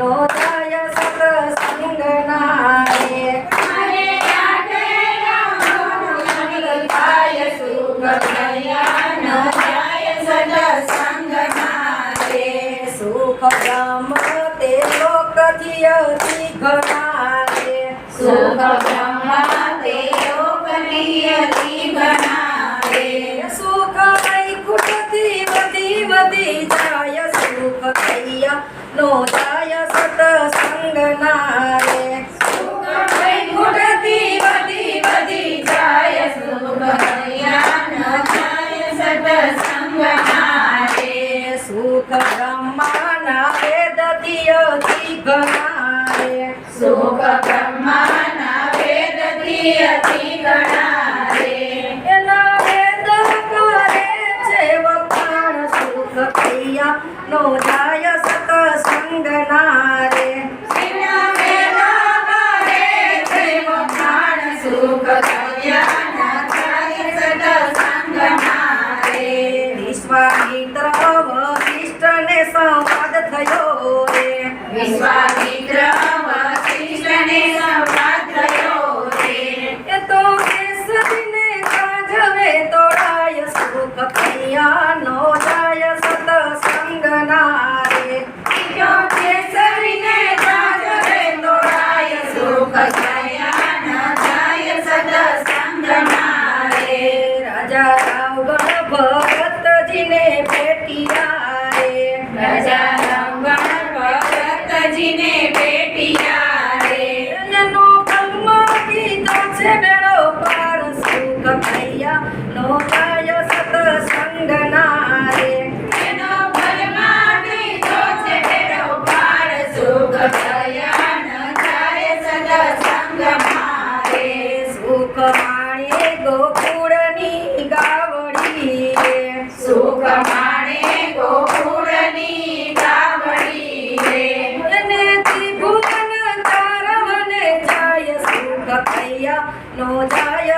કૈયા નો જાય સતસંગના રે અને આઠે રામનું મંગલ થાય સુખ કલ્યાણ જાય સત્સંગમાં રે. સુખ બ્રહ્મ તે લોકથી અતિ ઘણા રે સુખ બ્રહ્મા તે લોકની અતિ ઘણા રે. સુખ વૈકુંઠથી વધી વધી જાય સુખ કૈયા નો જાય રે સુખ બ્રહ્માના વેદથી અતિ ઘણા એના વેદ કરે છે વખાણ સુખ કૈયા નો જાય એના વેદા કરે છે વખાણ સુખ સત્સંગમાં રે. વિશ્વામિત્ર વશિષ્ઠને સંવાદ થયો વિશ્વામિત્ર વશિષ્ઠને સંવાદ થયો રે. એ તો કેસરીને કાંજવે તોડાય સુખ કૈયા નો જાય સતસંગના રે જો કેસરીને ગાજરે તોડાય સુખ કલ્યાણ થાય સત્સંગમાં રે. રાજા રાવણ ભરતજીને seven.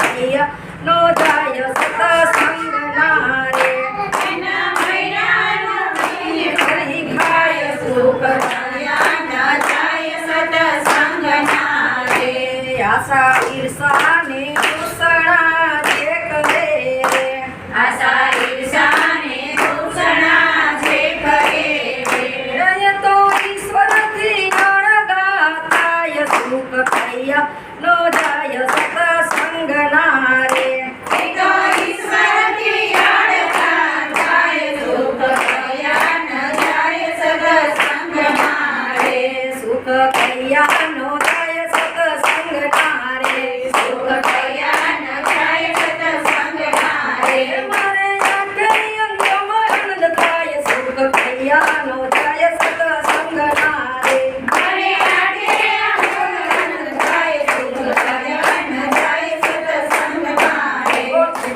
કૈયા નો જાય સતસંગના રે એના મૈરાનું પીને ફરી ખાય સુખ કલ્યાણ થાય સત્સંગમાં રે. આશા ઈર્ષાને દૂષણા જે કરે રે આશા જે કરે તો સુખ કૈયા નો જાય સતસંગના ரங்கனா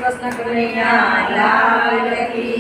સ્વસ્ન કૃણ્યા લાલ કી